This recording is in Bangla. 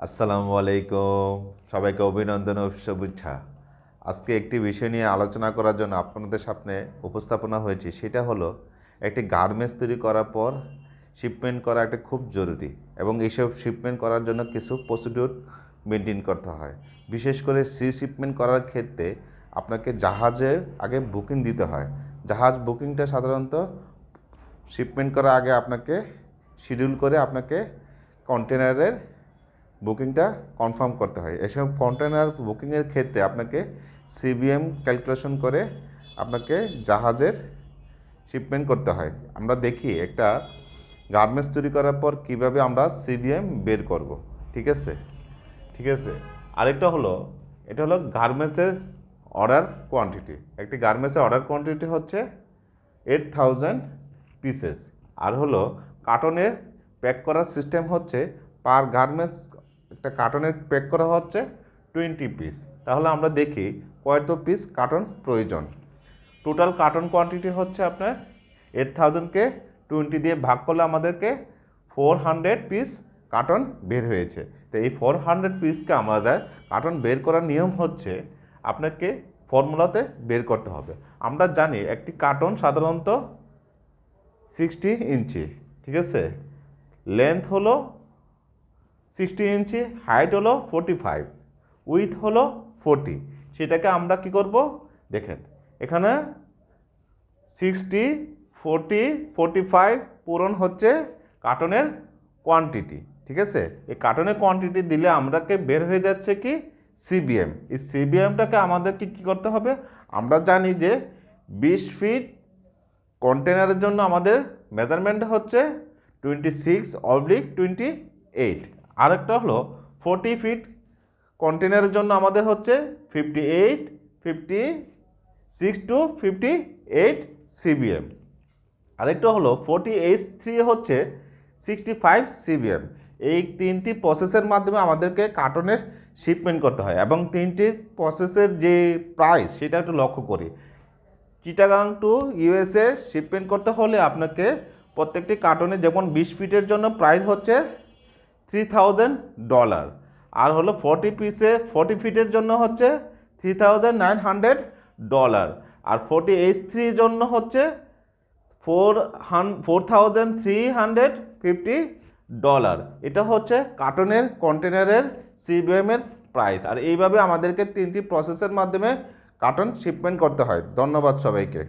আসসালামু আলাইকুম। সবাইকে অভিনন্দন ও শুভেচ্ছা। আজকে একটি বিষয় নিয়ে আলোচনা করার জন্য আপনাদের সামনে উপস্থাপনা হয়েছে। সেটা হলো, একটি গার্মেন্টস তৈরি করার পর শিপমেন্ট করা একটা খুব জরুরি এবং এইসব শিপমেন্ট করার জন্য কিছু প্রসিডিউর মেনটেন করতে হয়। বিশেষ করে সি শিপমেন্ট করার ক্ষেত্রে আপনাকে জাহাজে আগে বুকিং দিতে হয়। জাহাজ বুকিংটা সাধারণত শিপমেন্ট করার আগে আপনাকে শিডিউল করে আপনাকে কন্টেনারের বুকিংটা কনফার্ম করতে হয়। এসব কন্টেনার বুকিংয়ের ক্ষেত্রে আপনাকে সিবিএম ক্যালকুলেশন করে আপনাকে জাহাজের শিপমেন্ট করতে হয়। আমরা দেখি একটা গার্মেন্টস তৈরি করার পর কীভাবে আমরা সিবিএম বের করব। ঠিক আছে? ঠিক আছে? আরেকটা হলো, এটা হলো গার্মেন্টসের অর্ডার কোয়ান্টিটি। একটি গার্মেন্টসের অর্ডার কোয়ান্টিটি হচ্ছে এইট থাউজেন্ড পিসেস আর হলো, কার্টনের প্যাক করার সিস্টেম হচ্ছে পার গার্মেন্টস একটা কার্টনের প্যাক করা হচ্ছে টোয়েন্টি পিস তাহলে আমরা দেখি কয়তো পিস কার্টন প্রয়োজন। টোটাল কার্টন কোয়ান্টিটি হচ্ছে আপনার এইট থাউজেন্ডকে টোয়েন্টি দিয়ে ভাগ করলে আমাদেরকে ফোর হান্ড্রেড পিস কার্টন বের হয়েছে। তো এই ফোর হান্ড্রেড পিসকে আমাদের কার্টন বের করার নিয়ম হচ্ছে আপনাকে ফর্মুলাতে বের করতে হবে। আমরা জানি একটি কার্টন সাধারণত সিক্সটি ইঞ্চি, ঠিক আছে? লেন্থ হলো সিক্সটি ইঞ্চি, হাইট হলো ফোর্টি ফাইভ, উইথ হলো ফোর্টি। সেটাকে আমরা কি করব? দেখেন, এখানে সিক্সটি, ফোর্টি ফোর্টি ফাইভ পূরণ হচ্ছে কার্টনের কোয়ান্টিটি ঠিক আছে? এই কার্টনের কোয়ান্টিটি দিলে আমরাকে বের হয়ে যাচ্ছে কি? সিবিএম এই সিবিএমটাকে আমাদেরকে কী করতে হবে? আমরা জানি যে বিশ ফিট কন্টেনারের জন্য আমাদের মেজারমেন্ট হচ্ছে twenty six oblique twenty eight আরেকটা হলো ফোর্টি ফিট কন্টেনারের জন্য আমাদের হচ্ছে fifty eight fifty six two fifty eight CBM আরেকটা হলো ফোর্টি এইচ থ্রি হচ্ছে সিক্সটি ফাইভ সিবিএম এই তিনটি প্রসেসের মাধ্যমে আমাদেরকে কার্টনের শিপমেন্ট করতে হয় এবং তিনটি প্রসেসের যে প্রাইস সেটা একটু লক্ষ্য করি। চিটাগাং টু ইউএসএ শিপমেন্ট করতে হলে আপনাকে প্রত্যেকটি কার্টনে যেমন বিশ ফিটের জন্য প্রাইস হচ্ছে থ্রি থাউজেন্ড ডলার আর হলো ফর্টি পিসে ফর্টি ফিটের জন্য হচ্ছে three thousand nine hundred dollar আর ফর্টি এইচ থ্রির জন্য হচ্ছে ফোর হান four thousand three hundred fifty dollar এটা হচ্ছে কার্টনের কন্টেনারের সিবিএমের প্রাইস আর এইভাবে আমাদেরকে তিনটি প্রসেসের মাধ্যমে কার্টন শিপমেন্ট করতে হয়। ধন্যবাদ সবাইকে।